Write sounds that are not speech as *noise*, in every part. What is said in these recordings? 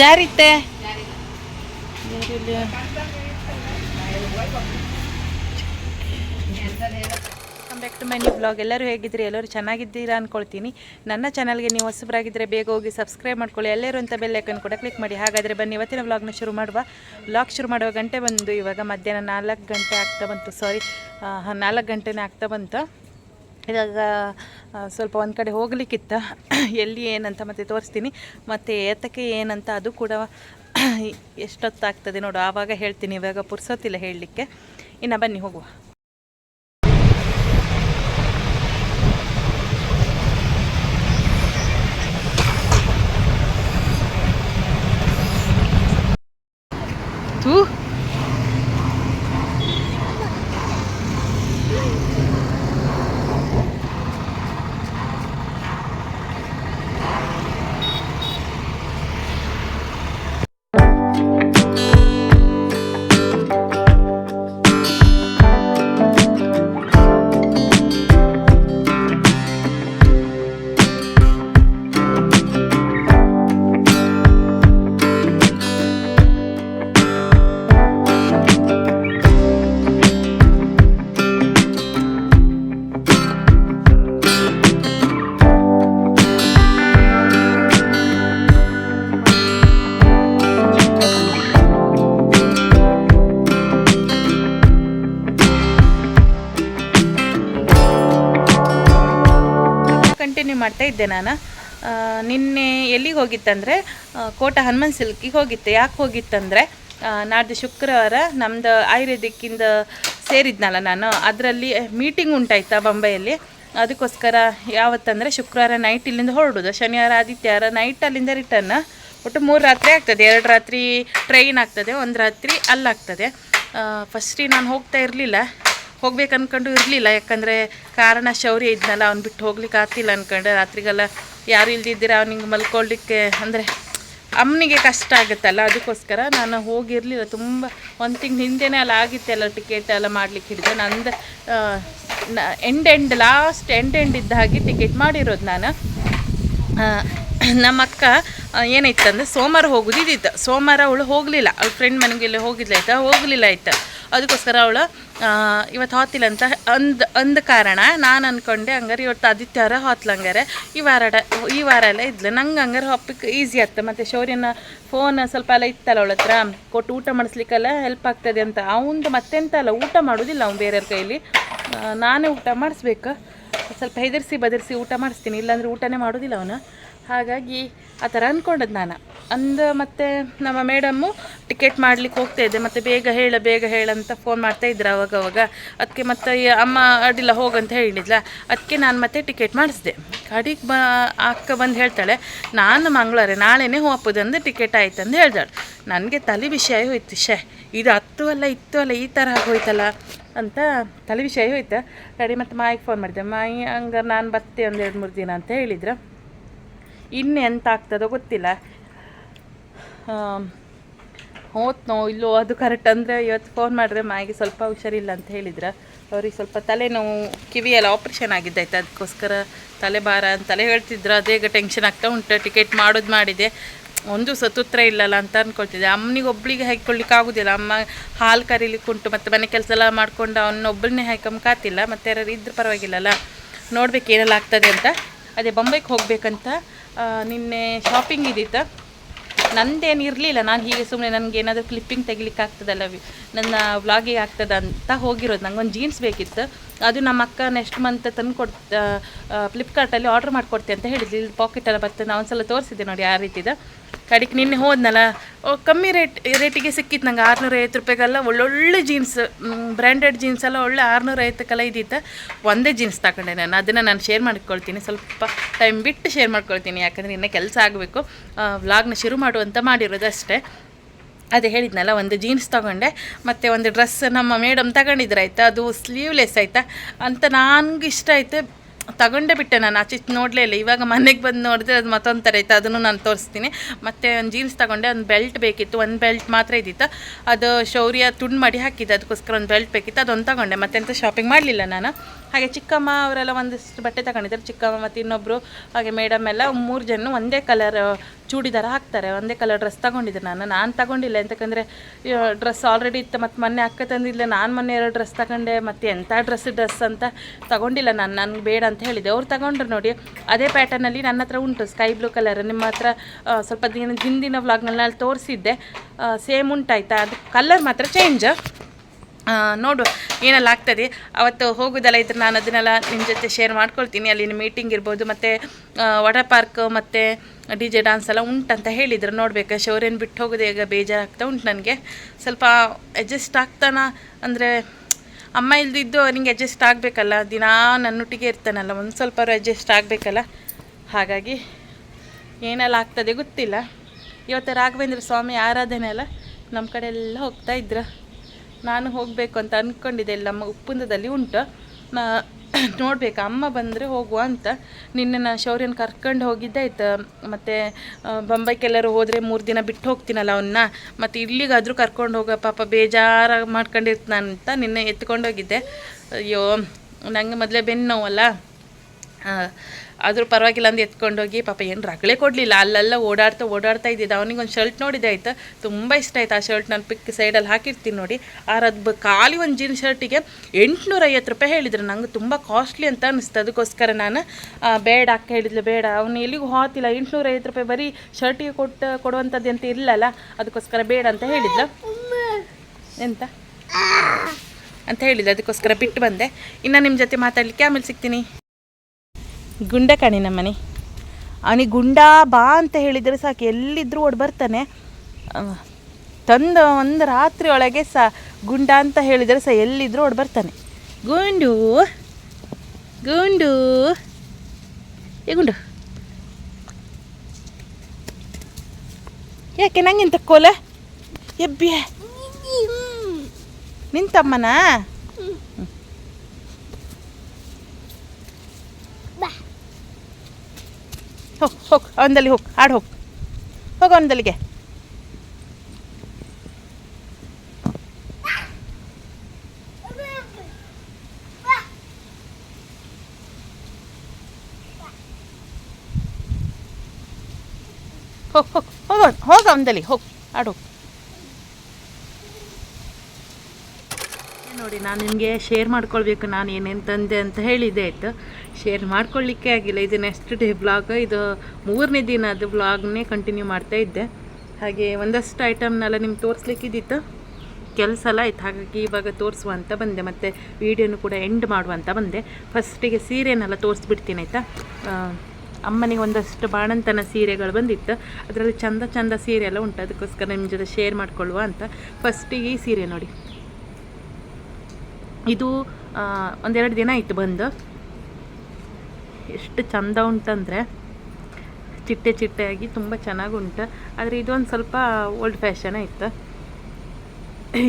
ಜಾರಿತ್ತೆ. Back to my new blog ಎಲ್ಲರೂ ಹೇಗಿದ್ದೀರಿ? ಎಲ್ಲರೂ ಚೆನ್ನಾಗಿದ್ದೀರಾ ಅನ್ಕೊಳ್ತೀನಿ. ನನ್ನ ಚಾನಲ್ಗೆ ನೀವು ಹೊಸಬರಾಗಿದ್ದರೆ ಬೇಗ ಹೋಗಿ ಸಬ್ಸ್ಕ್ರೈಬ್ ಮಾಡ್ಕೊಳ್ಳಿ. ಎಲ್ಲರೂ ಅಂತ ಬೆಲ್ ಐಕನ್ ಕೂಡ ಕ್ಲಿಕ್ ಮಾಡಿ. ಹಾಗಾದರೆ ಬನ್ನಿ, ಇವತ್ತಿನ ವ್ಲಾಗ್ನ ಶುರು ಮಾಡುವ. ವ್ಲಾಗ್ ಶುರು ಮಾಡುವ ಗಂಟೆ ಬಂದು ಇವಾಗ ಮಧ್ಯಾಹ್ನ ನಾಲ್ಕು ಗಂಟೆ ಆಗ್ತಾ ಬಂತು. ಸಾರಿ ನಾಲ್ಕು ಗಂಟೆನೇ ಆಗ್ತಾ ಬಂತು. ಇವಾಗ ಸ್ವಲ್ಪ ಒಂದು ಕಡೆ ಹೋಗ್ಲಿಕ್ಕಿತ್ತ. ಎಲ್ಲಿ ಏನಂತ ಮತ್ತೆ ತೋರಿಸ್ತೀನಿ. ಮತ್ತು ಏತಕ್ಕೆ ಏನಂತ ಅದು ಕೂಡ ಎಷ್ಟೊತ್ತಾಗ್ತದೆ ನೋಡು. ಆವಾಗ ಹೇಳ್ತೀನಿ, ಇವಾಗ ಪುರ್ಸೊತ್ತಿಲ್ಲ ಹೇಳಲಿಕ್ಕೆ. ಇನ್ನು ಬನ್ನಿ, ಹೋಗುವ. ಇದ್ದೆ ನಾನು. ನಿನ್ನೆ ಎಲ್ಲಿಗೆ ಹೋಗಿತ್ತಂದರೆ ಕೋಟ ಹನುಮನ್ ಸಿಲ್ಕಿಗೆ ಹೋಗಿತ್ತೆ ಯಾಕೆ ಹೋಗಿತ್ತಂದರೆ ನಾಡ್ದು ಶುಕ್ರವಾರ ನಮ್ಮದು ಆಯುರ್ವೇದಿಕ್ಕಿಂದ ಸೇರಿದ್ನಲ್ಲ ನಾನು. ಅದರಲ್ಲಿ ಮೀಟಿಂಗ್ ಉಂಟಾಯ್ತಾ ಬೊಂಬೈಯಲ್ಲಿ. ಅದಕ್ಕೋಸ್ಕರ ಯಾವತ್ತಂದರೆ ಶುಕ್ರವಾರ ನೈಟ್ ಇಲ್ಲಿಂದ ಹೊರಡೋದು. ಶನಿವಾರ, ಆದಿತ್ಯವಾರ ನೈಟ್ ಅಲ್ಲಿಂದ ರಿಟರ್ನ್ ಒಟ್ಟು ಮೂರು ರಾತ್ರಿ ಆಗ್ತದೆ. ಎರಡು ರಾತ್ರಿ ಟ್ರೈನ್ ಆಗ್ತದೆ, ಒಂದು ರಾತ್ರಿ ಅಲ್ಲಾಗ್ತದೆ ಫಸ್ಟಿಗೆ ನಾನು ಹೋಗ್ತಾ ಇರಲಿಲ್ಲ. ಹೋಗ್ಬೇಕು ಅನ್ಕೊಂಡು ಇರಲಿಲ್ಲ. ಯಾಕಂದರೆ ಕಾರಣ ಶೌರ್ಯ ಇದ್ನಲ್ಲ, ಅವ್ನು ಬಿಟ್ಟು ಹೋಗ್ಲಿಕ್ಕೆ ಆಗ್ತಿಲ್ಲ ಅನ್ಕೊಂಡೆ. ರಾತ್ರಿಗೆಲ್ಲ ಯಾರು ಇಲ್ದಿದ್ದೀರ ಅವ್ನಿಗೆ ಮಲ್ಕೊಳ್ಳಿಕ್ಕೆ ಅಂದರೆ ಅಮ್ಮನಿಗೆ ಕಷ್ಟ ಆಗುತ್ತಲ್ಲ, ಅದಕ್ಕೋಸ್ಕರ ನಾನು ಹೋಗಿರಲಿಲ್ಲ. ತುಂಬ ಒಂದು ತಿಂಗ್ಳು ಹಿಂದೆನೇ ಅಲ್ಲ ಆಗಿತ್ತೆಲ್ಲ ಟಿಕೆಟ್ ಎಲ್ಲ ಮಾಡ್ಲಿಕ್ಕೆ ಹಿಡಿದು. ನಂದು end end last end end ಇದ್ದ ಹಾಗೆ ಟಿಕೆಟ್ ಮಾಡಿರೋದು ನಾನು. ನಮ್ಮ ಅಕ್ಕ ಏನಾಯ್ತಂದ್ರೆ ಸೋಮವಾರ ಹೋಗೋದು ಇದ್ದಿತ್ತು ಸೋಮವಾರ ಅವಳು ಹೋಗಲಿಲ್ಲ. ಅವ್ಳ ಫ್ರೆಂಡ್ ಮನೆಗೆಲ್ಲ ಹೋಗಿದ್ಲಾಯ್ತಾ ಹೋಗಲಿಲ್ಲ ಆಯ್ತಾ? ಅದಕ್ಕೋಸ್ಕರ ಅವಳು ಇವತ್ತು ಹೋತಿಲ್ಲ ಅಂತ ಅಂದ ಅಂದ ಕಾರಣ ನಾನು ಅಂದ್ಕೊಂಡೆ ಹಂಗಾರೆ ಇವತ್ತು ಆದಿತ್ಯವಾರ ಹೋತ್ಲ ಹಂಗಾರೆ. ಈ ವಾರ ಈ ವಾರ ಎಲ್ಲ ಇದ್ಲು. ನಂಗೆ ಹಂಗಾರೆ ಹೋಗ್ಲಿಕ್ಕೆ ಈಸಿ ಆಗ್ತದೆ ಮತ್ತು ಶೌರ್ಯನ ಫೋನ್ ಸ್ವಲ್ಪ ಎಲ್ಲ ಇತ್ತಲ್ಲ ಅವಳ ಹತ್ರ. ಕೊಟ್ಟು ಊಟ ಮಾಡಿಸ್ಲಿಕ್ಕೆಲ್ಲ ಹೆಲ್ಪ್ ಆಗ್ತದೆ ಅಂತ. ಅವಂದು ಮತ್ತೆಂತ ಅಲ್ಲ, ಊಟ ಮಾಡೋದಿಲ್ಲ ಅವ್ನು ಬೇರೆಯವ್ರ ಕೈಲಿ. ನಾನೇ ಊಟ ಮಾಡಿಸ್ಬೇಕು. ಸ್ವಲ್ಪ ಹೆದರಿಸಿ, ಬದರಿಸಿ ಊಟ ಮಾಡಿಸ್ತೀನಿ. ಇಲ್ಲಾಂದರೆ ಊಟನೇ ಮಾಡೋದಿಲ್ಲ ಅವನು. ಹಾಗಾಗಿ ಆ ಥರ ಅಂದ್ಕೊಂಡದ್ದು ನಾನು. ಅಂದ ಮತ್ತೆ ನಮ್ಮ ಮೇಡಮ್ಮು ಟಿಕೆಟ್ ಮಾಡ್ಲಿಕ್ಕೆ ಹೋಗ್ತಾ ಇದ್ದೆ. ಮತ್ತು ಬೇಗ ಹೇಳ, ಬೇಗ ಹೇಳಂತ ಫೋನ್ ಮಾಡ್ತಾ ಇದ್ರು ಅವಾಗ ಅವಾಗ ಅದಕ್ಕೆ ಮತ್ತೆ ಅಮ್ಮ, ಅಡ್ಡಿಲ್ಲ ಹೋಗಂತ ಹೇಳಿದ್ಲ. ಅದಕ್ಕೆ ನಾನು ಮತ್ತೆ ಟಿಕೆಟ್ ಮಾಡಿಸಿದೆ. ಕಡೆಗೆ ಬ ಅಕ್ಕ ಬಂದು ಹೇಳ್ತಾಳೆ, ನಾನು ಮಂಗಳವಾರ, ನಾಳೆನೇ ಹೋಗ್ಬೋದಂದು ಟಿಕೆಟ್ ಆಯ್ತು ಅಂತ ಹೇಳ್ದಾಳೆ. ನನಗೆ ತಲೆ ವಿಷಯ ಹೋಯ್ತು ಶೇ ಇದು ಹತ್ತು ಅಲ್ಲ, ಇತ್ತು ಅಲ್ಲ, ಈ ಥರ ಆಗೋಯ್ತಲ್ಲ ಅಂತ ತಲೆ ವಿಷಯ ಹೋಯ್ತು. ಕಡೆ ಮತ್ತು ಮಾಯಿಗೆ ಫೋನ್ ಮಾಡಿದೆ. ಮಾಯಿ, ಹಂಗಾರೆ ನಾನು ಬರ್ತೆ ಒಂದು ಎರಡು ಮೂರು ದಿನ ಅಂತ ಹೇಳಿದ್ರು. ಇನ್ನು ಎಂತ ಆಗ್ತದೋ ಗೊತ್ತಿಲ್ಲ. ಹೋತ್ನೋ ಇಲ್ಲೋ ಅದು ಕರೆಕ್ಟ್ ಅಂದರೆ ಇವತ್ತು ಫೋನ್ ಮಾಡಿದ್ರೆ ಮಾಯಿಗೆ ಸ್ವಲ್ಪ ಹುಷಾರಿಲ್ಲ ಅಂತ ಹೇಳಿದ್ರು. ಅವ್ರಿಗೆ ಸ್ವಲ್ಪ ತಲೆನೋವು ಕಿವಿಯೆಲ್ಲ ಆಪ್ರೇಷನ್ ಆಗಿದ್ದಾಯ್ತು ಅದಕ್ಕೋಸ್ಕರ ತಲೆ ಭಾರ ತಲೆ ಹೇಳ್ತಿದ್ರು. ಅದೇ ಈಗ ಟೆನ್ಷನ್ ಆಗ್ತಾ ಉಂಟು. ಟಿಕೆಟ್ ಮಾಡೋದು ಮಾಡಿದೆ. ಒಂದು ಸತುತ್ರ ಇಲ್ಲಲ್ಲ ಅಂತ ಅಂದ್ಕೊಳ್ತಿದ್ದೆ ಅಮ್ಮನಿಗೆ ಒಬ್ಬಳಿಗೆ ಹಾಯ್ಕೊಳ್ಳಿಕ್ಕೆ ಆಗೋದಿಲ್ಲ. ಅಮ್ಮ ಹಾಲು ಕರೀಲಿಕ್ಕೆ ಉಂಟು. ಮತ್ತು ಮನೆ ಕೆಲಸ ಎಲ್ಲ ಮಾಡ್ಕೊಂಡು ಅವನೊಬ್ಬಳನ್ನೇ ಕಾತಿಲ್ಲ. ಮತ್ತು ಯಾರು ಇದ್ರ ಪರವಾಗಿಲ್ಲಲ್ಲ. ನೋಡ್ಬೇಕು ಏನೆಲ್ಲ ಆಗ್ತದೆ ಅಂತ. ಅದೇ ಬೊಂಬೈಗೆ ಹೋಗಬೇಕಂತ ನಿನ್ನೆ ಶಾಪಿಂಗ್ ಇದ್ದಿತ್ತು. ನಂದೇನು ಇರಲಿಲ್ಲ. ನಾನು ಹೀಗೆ ಸುಮ್ಮನೆ ನನಗೆ ಏನಾದರೂ ಕ್ಲಿಪ್ಪಿಂಗ್ ತೆಗಿಲಿಕ್ಕೆ ಆಗ್ತದಲ್ಲ ನನ್ನ ವ್ಲಾಗಿಗೆ ಆಗ್ತದ ಅಂತ ಹೋಗಿರೋದು. ನಂಗೆ ಒಂದು ಜೀನ್ಸ್ ಬೇಕಿತ್ತು. ಅದು ನಮ್ಮ ಅಕ್ಕ ನೆಕ್ಸ್ಟ್ ಮಂತ್ ತಂದು ಕೊಡ್ ಫ್ಲಿಪ್ಕಾರ್ಟಲ್ಲಿ ಆರ್ಡ್ರ್ ಮಾಡಿಕೊಡ್ತೆ ಅಂತ ಹೇಳಿದ್ಲು. ಇಲ್ಲಿ ಪಾಕೆಟ್ ಎಲ್ಲ ಬರ್ತದೆ. ನಾನು ಒಂದ್ಸಲ ತೋರಿಸಿದ್ದೆ ನೋಡಿ ಆ ರೀತಿದ. ಕಡೆಗೆ ನಿನ್ನೆ ಹೋದ್ನಲ್ಲ ಕಮ್ಮಿ ರೇಟ್, ರೇಟಿಗೆ ಸಿಕ್ಕಿತ್ತು ನಂಗೆ. ಆರುನೂರ ಐವತ್ತು ರೂಪಾಯಿಗೆಲ್ಲ ಒಳ್ಳೊಳ್ಳೆ ಜೀನ್ಸ್ ಬ್ರ್ಯಾಂಡೆಡ್ ಜೀನ್ಸ್ ಎಲ್ಲ ಒಳ್ಳೆ ಆರುನೂರ ಐವತ್ತಕ್ಕೆಲ್ಲ ಇದ್ದಿತ್ತು ಒಂದೇ ಜೀನ್ಸ್ ತಗೊಂಡೆ ನಾನು. ಅದನ್ನು ನಾನು ಶೇರ್ ಮಾಡ್ಕೊಳ್ತೀನಿ. ಸ್ವಲ್ಪ ಟೈಮ್ ಬಿಟ್ಟು ಶೇರ್ ಮಾಡ್ಕೊಳ್ತೀನಿ. ಯಾಕಂದರೆ ಇನ್ನೂ ಕೆಲಸ ಆಗಬೇಕು. ವ್ಲಾಗ್ನ ಶುರು ಮಾಡುವಂತ ಮಾಡಿರೋದು ಅಷ್ಟೇ ಅದೇ ಹೇಳಿದ್ನಲ್ಲ, ಒಂದು ಜೀನ್ಸ್ ತಗೊಂಡೆ. ಮತ್ತು ಒಂದು ಡ್ರೆಸ್ ನಮ್ಮ ಮೇಡಮ್ ತಗೊಂಡಿದ್ರೆ, ಆಯಿತಾ? ಅದು ಸ್ಲೀವ್ಲೆಸ್ ಆಯಿತಾ? ಅಂತ ನನಗೆ ಆಯಿತು. ತಗೊಂಡೇ ಬಿಟ್ಟೆ ನಾನು ಆಚೆ ನೋಡಲೇ ಇಲ್ಲ. ಇವಾಗ ಮನೆಗೆ ಬಂದು ನೋಡಿದ್ರೆ ಅದು ಮತ್ತೊಂದು ಥರ ಇತ್ತು, ಅದನ್ನು ನಾನು ತೋರಿಸ್ತೀನಿ. ಮತ್ತು ಒಂದು ಜೀನ್ಸ್ ತಗೊಂಡೆ, ಒಂದು ಬೆಲ್ಟ್ ಬೇಕಿತ್ತು, ಒಂದು ಬೆಲ್ಟ್ ಮಾತ್ರ ಇದ್ದಿತ್ತು ಅದು ಶೌರ್ಯ ತುಂಡು ಮಾಡಿ ಹಾಕಿದ್ದೆ, ಅದಕ್ಕೋಸ್ಕರ ಒಂದು ಬೆಲ್ಟ್ ಬೇಕಿತ್ತು, ಅದೊಂದು ತಗೊಂಡೆ. ಮತ್ತೆಂತ ಶಾಪಿಂಗ್ ಮಾಡಲಿಲ್ಲ ನಾನು. ಹಾಗೆ ಚಿಕ್ಕಮ್ಮ ಅವರೆಲ್ಲ ಒಂದಿಷ್ಟು ಬಟ್ಟೆ ತಗೊಂಡಿದ್ದಾರೆ. ಚಿಕ್ಕಮ್ಮ ಮತ್ತು ಇನ್ನೊಬ್ಬರು ಹಾಗೆ ಮೇಡಮ್ ಎಲ್ಲ ಮೂರು ಜನ ಒಂದೇ ಕಲರ್ ಚೂಡಿದಾರ ಹಾಕ್ತಾರೆ. ಒಂದೇ ಕಲರ್ ಡ್ರೆಸ್ ತಗೊಂಡಿದ್ದೆ ನಾನು ನಾನು ತಗೊಂಡಿಲ್ಲ. ಎಂತಕಂದರೆ ಡ್ರೆಸ್ ಆಲ್ರೆಡಿ ಇತ್ತು. ಮತ್ತು ಮೊನ್ನೆ ಅಕ್ಕ ತಂದಿಲ್ಲ ನಾನು ಮೊನ್ನೆ ಎರಡು ಡ್ರೆಸ್ ತಗೊಂಡೆ. ಮತ್ತು ಎಂಥ ಡ್ರೆಸ್ ಡ್ರೆಸ್ ಅಂತ ತಗೊಂಡಿಲ್ಲ ನಾನು. ನನಗೆ ಬೇಡ ಅಂತ ಹೇಳಿದೆ. ಅವ್ರು ತಗೊಂಡ್ರು ನೋಡಿ. ಅದೇ ಪ್ಯಾಟರ್ನಲ್ಲಿ ನನ್ನ ಹತ್ರ ಉಂಟು. ಸ್ಕೈ ಬ್ಲೂ ಕಲರ್ ನಿಮ್ಮ ಹತ್ರ ಸ್ವಲ್ಪ ದಿನ, ಹಿಂದಿನ ವ್ಲಾಗ್ನಲ್ಲಿ ನಾನು ತೋರಿಸಿದ್ದೆ. ಸೇಮ್ ಉಂಟಾಯ್ತಾ? ಅದು ಕಲರ್ ಮಾತ್ರ ಚೇಂಜ್ ನೋಡು, ಏನೆಲ್ಲ ಆಗ್ತದೆ. ಅವತ್ತು ಹೋಗೋದೆಲ್ಲ, ಇದ್ರೆ ನಾನು ಅದನ್ನೆಲ್ಲ ನಿಮ್ಮ ಜೊತೆ ಶೇರ್ ಮಾಡ್ಕೊಳ್ತೀನಿ. ಅಲ್ಲಿನ ಮೀಟಿಂಗ್ ಇರ್ಬೋದು, ಮತ್ತು ವಾಟರ್ ಪಾರ್ಕ್ ಮತ್ತು ಡಿ ಜೆ ಡಾನ್ಸ್ ಎಲ್ಲ ಉಂಟಂತ ಹೇಳಿದ್ರು. ನೋಡಬೇಕು, ಶೌರ್ಯನ್ ಬಿಟ್ಟು ಹೋಗೋದು ಈಗ ಬೇಜಾರಾಗ್ತಾ ಉಂಟು ನನಗೆ. ಸ್ವಲ್ಪ ಅಡ್ಜಸ್ಟ್ ಆಗ್ತಾನ? ಅಂದರೆ, ಅಮ್ಮ ಇಲ್ದಿದ್ದು ನಿಂಗೆ ಅಡ್ಜಸ್ಟ್ ಆಗಬೇಕಲ್ಲ? ದಿನಾ ನನ್ನೊಟ್ಟಿಗೆ ಇರ್ತಾನಲ್ಲ, ಒಂದು ಸ್ವಲ್ಪ ಅಡ್ಜಸ್ಟ್ ಆಗಬೇಕಲ್ಲ? ಹಾಗಾಗಿ, ಏನೆಲ್ಲ ಆಗ್ತದೆ ಗೊತ್ತಿಲ್ಲ. ಇವತ್ತು ರಾಘವೇಂದ್ರ ಸ್ವಾಮಿ ಆರಾಧನೆ ಅಲ್ಲ? ನಮ್ಮ ಕಡೆ ಎಲ್ಲ ಹೋಗ್ತಾ ಇದ್ರು. ನಾನು ಹೋಗಬೇಕು ಅಂತ ಅಂದ್ಕೊಂಡಿದ್ದೆ ಇಲ್ಲಿ ನಮ್ಮ ಉಪ್ಪುಂದದಲ್ಲಿ ಉಂಟು. ನಾ- *coughs* ನೋಡಬೇಕು, ಅಮ್ಮ ಬಂದರೆ ಹೋಗುವ ಅಂತ. ನಿನ್ನೆ ನಾನು ಶೌರ್ಯನ ಕರ್ಕೊಂಡು ಹೋಗಿದ್ದಾಯ್ತು. ಮತ್ತು ಬೊಂಬೈಗೆಲ್ಲರೂ ಹೋದರೆ ಮೂರು ದಿನ ಬಿಟ್ಟು ಹೋಗ್ತೀನಲ್ಲ ಅವನ್ನ ಮತ್ತು ಇಲ್ಲಿಗಾದರೂ ಕರ್ಕೊಂಡು ಹೋಗೋ ಪಾಪ ಬೇಜಾರಾಗಿ ಮಾಡ್ಕೊಂಡಿರ್ತಾನಂತ ನಿನ್ನೆ ಎತ್ಕೊಂಡೋಗಿದ್ದೆ. ಅಯ್ಯೋ ನನಗೆ ಮೊದಲೇ ಬೆನ್ನು ನೋವಲ್ಲ. ಆದರೂ ಪರವಾಗಿಲ್ಲ ಅಂದು ಎತ್ಕೊಂಡೋಗಿ ಪಾಪ ಏನು ರಗಳೆ ಕೊಡಲಿಲ್ಲ. ಅಲ್ಲೆಲ್ಲ ಓಡಾಡ್ತಾ ಓಡಾಡ್ತಾ ಇದ್ದಿದ್ದ. ಅವನಿಗೆ ಒಂದು ಶರ್ಟ್ ನೋಡಿದೆ ಆಯ್ತು? ತುಂಬ ಇಷ್ಟ ಆಯ್ತು ಆ ಶರ್ಟ್ ನಾನು ಪಿಕ್ ಸೈಡಲ್ಲಿ ಹಾಕಿರ್ತೀನಿ ನೋಡಿ. ಆ ಅದು ಬ- ಖಾಲಿ ಒಂದು ಜೀನ್ ಶರ್ಟಿಗೆ ಎಂಟುನೂರ ಐವತ್ತು ರೂಪಾಯಿ ಹೇಳಿದ್ರು. ನಂಗೆ ತುಂಬ ಕಾಸ್ಟ್ಲಿ ಅಂತ ಅನ್ನಿಸ್ತು ಅದಕ್ಕೋಸ್ಕರ ನಾನು ಬೇಡ ಅಕ್ಕ ಹೇಳಿದ್ಲು ಬೇಡ. ಅವನು ಎಲ್ಲಿಗೂ ಹೋತಿಲ್ಲ. ಎಂಟುನೂರ ಐವತ್ತು ರೂಪಾಯಿ ಬರೀ ಶರ್ಟಿಗೆ ಕೊಟ್ಟು ಕೊಡುವಂಥದ್ದು ಅಂತ ಇರಲಿಲ್ಲ ಅದಕ್ಕೋಸ್ಕರ ಬೇಡ ಅಂತ ಹೇಳಿದ್ಲು. ಎಂತ? ಅಂತ ಹೇಳಿದ್ಲು. ಅದಕ್ಕೋಸ್ಕರ ಬಿಟ್ಟು ಬಂದೆ. ಇನ್ನು ನಿಮ್ಮ ಜೊತೆ ಮಾತಾಡಲಿಕ್ಕೆ ಆಮೇಲೆ ಸಿಗ್ತೀನಿ. ಗುಂಡ ಕಣಿ ನಮ್ಮನೆ. ಅವನಿಗೆ ಗುಂಡ ಬಾ ಅಂತ ಹೇಳಿದರೆ ಸಾಕು ಎಲ್ಲಿದ್ದರೂ ಓಡಿ ಬರ್ತಾನೆ. ತಂದು ಒಂದು ರಾತ್ರಿ ಒಳಗೆ ಸಹ ಗುಂಡ ಅಂತ ಹೇಳಿದರೆ ಸಹ ಎಲ್ಲಿದ್ದರೂ ಓಡಿ ಬರ್ತಾನೆ. ಗುಂಡು ಗುಂಡು, ಏ ಗುಂಡು. ಯಾಕೆ ನಂಗೆಂತ ಕೋಲೆ? ಎಬ್ಬಿಯ. ನಿಂತಮ್ಮನಾ? ಹೋಗ್, ಹೋಗಿ, ಅವನದಲ್ಲಿ ಹೋಗಿ, ಆಡ್ ಹೋಗಿ. ಹೋಗ ಅವನದಲ್ಲಿಗೆ. ಹೋಗಿ ಹೋಗಿ, ಹೋಗ ಹೋಗ ಅವನದಲ್ಲಿ, ಹೋಗ್, ಆಡು ನೋಡಿ, ನಾನು ನಿಮಗೆ ಶೇರ್ ಮಾಡ್ಕೊಳ್ಬೇಕು, ನಾನು ಏನೇನು ತಂದೆ ಅಂತ ಹೇಳಿದ್ದೆ, ಆಯಿತು? ಶೇರ್ ಮಾಡ್ಕೊಳ್ಳಿಕ್ಕೆ ಆಗಿಲ್ಲ. ಇದು ನೆಕ್ಸ್ಟ್ ಡೇ ಬ್ಲಾಗ್ ಇದು ಮೂರನೇ ದಿನದ ಬ್ಲಾಗ್ನೇ ಕಂಟಿನ್ಯೂ ಮಾಡ್ತಾ ಇದ್ದೆ. ಹಾಗೆ ಒಂದಷ್ಟು ಐಟಮ್ನೆಲ್ಲ ನಿಮ್ಗೆ ತೋರಿಸ್ಲಿಕ್ಕಿದ್ದಿತ್ತು ಕೆಲಸ ಎಲ್ಲ ಆಯ್ತು. ಹಾಗಾಗಿ ಇವಾಗ ತೋರಿಸುವ ಅಂತ ಬಂದೆ. ಮತ್ತು ವೀಡಿಯೋನು ಕೂಡ ಎಂಡ್ ಮಾಡುವಂತ ಬಂದೆ. ಫಸ್ಟಿಗೆ ಸೀರೆನೆಲ್ಲ ತೋರಿಸ್ಬಿಡ್ತೀನಿ, ಆಯಿತಾ? ಅಮ್ಮನಿಗೆ ಒಂದಷ್ಟು ಬಾಣಂತನ ಸೀರೆಗಳು ಬಂದಿತ್ತು. ಅದರಲ್ಲಿ ಚಂದ ಚಂದ ಸೀರೆ ಎಲ್ಲ ಉಂಟು. ಅದಕ್ಕೋಸ್ಕರ ನಿಮ್ಮ ಜೊತೆ ಶೇರ್ ಮಾಡ್ಕೊಳ್ಳುವ ಅಂತ. ಫಸ್ಟಿಗೆ ಈ ಸೀರೆ ನೋಡಿ. ಇದು ಒಂದೆರಡು ದಿನ ಆಯಿತು ಬಂದು. ಎಷ್ಟು ಚಂದ ಉಂಟಂದರೆ, ಚಿಟ್ಟೆ ಚಿಟ್ಟೆ ಆಗಿ ತುಂಬ ಚೆನ್ನಾಗಿ ಉಂಟು ಆದರೆ ಇದೊಂದು ಸ್ವಲ್ಪ ಓಲ್ಡ್ ಫ್ಯಾಷನ್ ಆಯಿತು.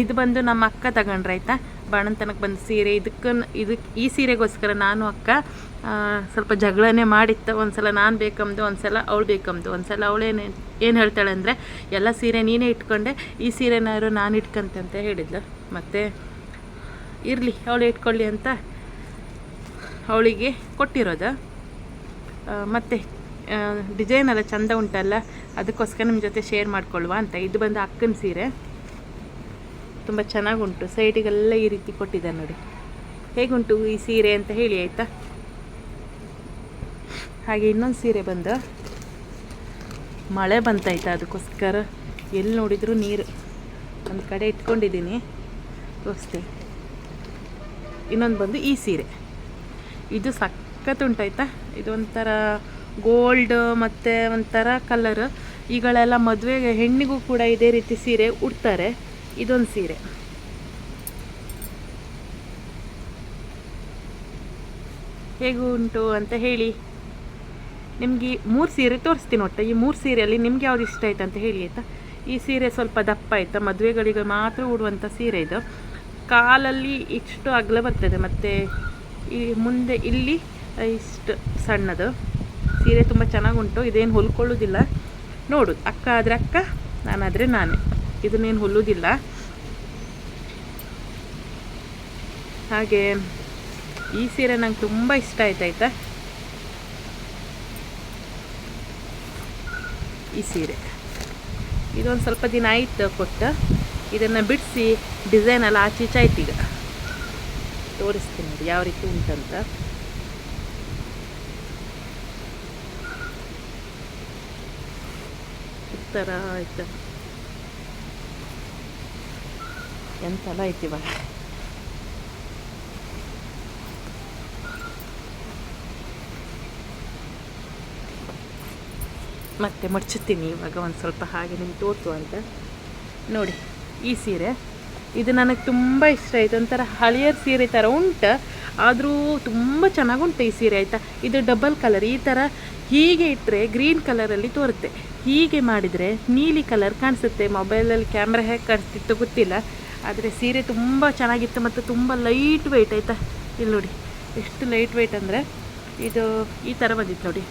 ಇದು ಬಂದು ನಮ್ಮ ಅಕ್ಕ ತಗೊಂಡ್ರೆ ಆಯಿತಾ? ಬಾಣಂತನಕ್ಕೆ ಬಂದು ಸೀರೆ. ಇದಕ್ಕೆ ಇದಕ್ಕೆ ಈ ಸೀರೆಗೋಸ್ಕರ ನಾನು ಅಕ್ಕ ಸ್ವಲ್ಪ ಜಗಳನೇ ಮಾಡಿತ್ತು. ಒಂದು ಸಲ ನಾನು ಬೇಕಂದು ಒಂದು ಸಲ ಅವಳು ಬೇಕಂದು. ಒಂದು ಸಲ ಅವಳೇನು ಏನು ಹೇಳ್ತಾಳೆ ಅಂದರೆ, ಎಲ್ಲ ಸೀರೆ ನೀನೇ ಇಟ್ಕೊಂಡೆ, ಈ ಸೀರೆನಾದ್ರು ನಾನು ಇಟ್ಕೊಂತೆ ಅಂತ ಹೇಳಿದ್ಲು. ಮತ್ತು ಇರಲಿ, ಅವಳು ಇಟ್ಕೊಳ್ಳಿ ಅಂತ ಅವಳಿಗೆ ಕೊಟ್ಟಿರೋದು. ಮತ್ತು ಡಿಸೈನ್ ಎಲ್ಲ ಚಂದ ಉಂಟಲ್ಲ, ಅದಕ್ಕೋಸ್ಕರ ನಿಮ್ಮ ಜೊತೆ ಶೇರ್ ಮಾಡ್ಕೊಳ್ಳುವ ಅಂತ. ಇದು ಬಂದು ಅಕ್ಕನ ಸೀರೆ. ತುಂಬ ಚೆನ್ನಾಗುಂಟು, ಸೈಡಿಗೆಲ್ಲ ಈ ರೀತಿ ಕೊಟ್ಟಿದ್ದಾರೆ ನೋಡಿ. ಹೇಗುಂಟು ಈ ಸೀರೆ ಅಂತ ಹೇಳಿ, ಆಯಿತಾ? ಹಾಗೆ ಇನ್ನೊಂದು ಸೀರೆ ಬಂದು, ಮಳೆ ಬಂತಾಯ್ತಾ ಅದಕ್ಕೋಸ್ಕರ. ಎಲ್ಲಿ ನೋಡಿದರೂ ನೀರು. ಒಂದು ಕಡೆ ಇಟ್ಕೊಂಡಿದ್ದೀನಿ. ತೋರಿಸ್ತೀನಿ. ಇನ್ನೊಂದು ಬಂದು ಈ ಸೀರೆ. ಇದು ಸಖತ್ ಉಂಟಾಯ್ತಾ? ಇದು ಒಂಥರ ಗೋಲ್ಡ್ ಮತ್ತು ಒಂಥರ ಕಲರ್ ಈಗಳೆಲ್ಲ ಮದುವೆಗೆ ಹೆಣ್ಣಿಗೂ ಕೂಡ ಇದೇ ರೀತಿ ಸೀರೆ ಉಡ್ತಾರೆ. ಇದೊಂದು ಸೀರೆ. ಹೇಗೂ ಉಂಟು ಅಂತ ಹೇಳಿ. ನಿಮಗೆ ಮೂರು ಸೀರೆ ತೋರಿಸ್ತೀನಿ ಒಟ್ಟು. ಈ ಮೂರು ಸೀರೆಯಲ್ಲಿ ನಿಮ್ಗೆ ಯಾವ್ದು ಇಷ್ಟ ಆಯ್ತು ಅಂತ ಹೇಳಿ ಆಯಿತಾ? ಈ ಸೀರೆ ಸ್ವಲ್ಪ ದಪ್ಪ ಆಯ್ತಾ? ಮದುವೆಗಳಿಗೆ ಮಾತ್ರ ಉಡುವಂಥ ಸೀರೆ ಇದು. ಕಾಲಲ್ಲಿ ಇಷ್ಟು ಅಗಲ ಬರ್ತದೆ. ಮತ್ತು ಈ ಮುಂದೆ ಇಲ್ಲಿ ಇಷ್ಟು ಸಣ್ಣದು. ಸೀರೆ ತುಂಬ ಚೆನ್ನಾಗುಂಟು. ಇದೇನು ಹೊಲ್ಕೊಳ್ಳೋದಿಲ್ಲ. ನೋಡು, ಅಕ್ಕ ಆದರೆ ಅಕ್ಕ, ನಾನಾದರೆ ನಾನೇ. ಇದನ್ನೇನು ಹೊಲ್ಲೋದಿಲ್ಲ. ಹಾಗೆ, ಈ ಸೀರೆ ನಂಗೆ ತುಂಬ ಇಷ್ಟ ಆಯ್ತು ಆಯ್ತಾ? ಈ ಸೀರೆ. ಇದೊಂದು ಸ್ವಲ್ಪ ದಿನ ಆಯಿತು ಕೊಟ್ಟು. ಇದನ್ನು ಬಿಡಿಸಿ ಡಿಸೈನ್ ಎಲ್ಲ ಆಚೆ ಈಚೆ ಆಯ್ತು ಈಗ. ತೋರಿಸ್ತೀನಿ ಯಾವ ರೀತಿ ಉಂಟಂತ. ಈ ಥರ ಆಯ್ತು ಎಂತೆಲ್ಲ ಐತಿ ಇವಾಗ. ಮತ್ತೆ ಮಡ್ಚುತ್ತೀನಿ ಇವಾಗ ಒಂದು ಸ್ವಲ್ಪ ಹಾಗೆ ನಿಮ್ಗೆ ತೋರ್ತು ಅಂತ. ನೋಡಿ. ಈ ಸೀರೆ. ಇದು ನನಗೆ ತುಂಬ ಇಷ್ಟ ಆಯಿತು. ಒಂಥರ ಹಳೆಯರ್ ಸೀರೆ ಥರ ಉಂಟು. ಆದರೂ ತುಂಬ ಚೆನ್ನಾಗುಂಟು ಈ ಸೀರೆ, ಆಯಿತಾ? ಇದು ಡಬಲ್ ಕಲರ್. ಈ ಥರ ಹೀಗೆ ಇಟ್ಟರೆ ಗ್ರೀನ್ ಕಲರಲ್ಲಿ ತೋರುತ್ತೆ. ಹೀಗೆ ಮಾಡಿದರೆ ನೀಲಿ ಕಲರ್ ಕಾಣಿಸುತ್ತೆ. ಮೊಬೈಲಲ್ಲಿ ಕ್ಯಾಮ್ರಾ ಹೇಗೆ ಕಾಣಿಸ್ತಿತ್ತು ಗೊತ್ತಿಲ್ಲ. ಆದರೆ ಸೀರೆ ತುಂಬ ಚೆನ್ನಾಗಿತ್ತು ಮತ್ತು ತುಂಬ ಲೈಟ್ ವೆಯ್ಟ್ ಆಯಿತಾ? ಇಲ್ಲಿ ನೋಡಿ. ಎಷ್ಟು ಲೈಟ್ ವೆಯ್ಟ್ ಅಂದರೆ ಇದು ಈ ಥರ ಬಂದಿತ್ತು ನೋಡಿ.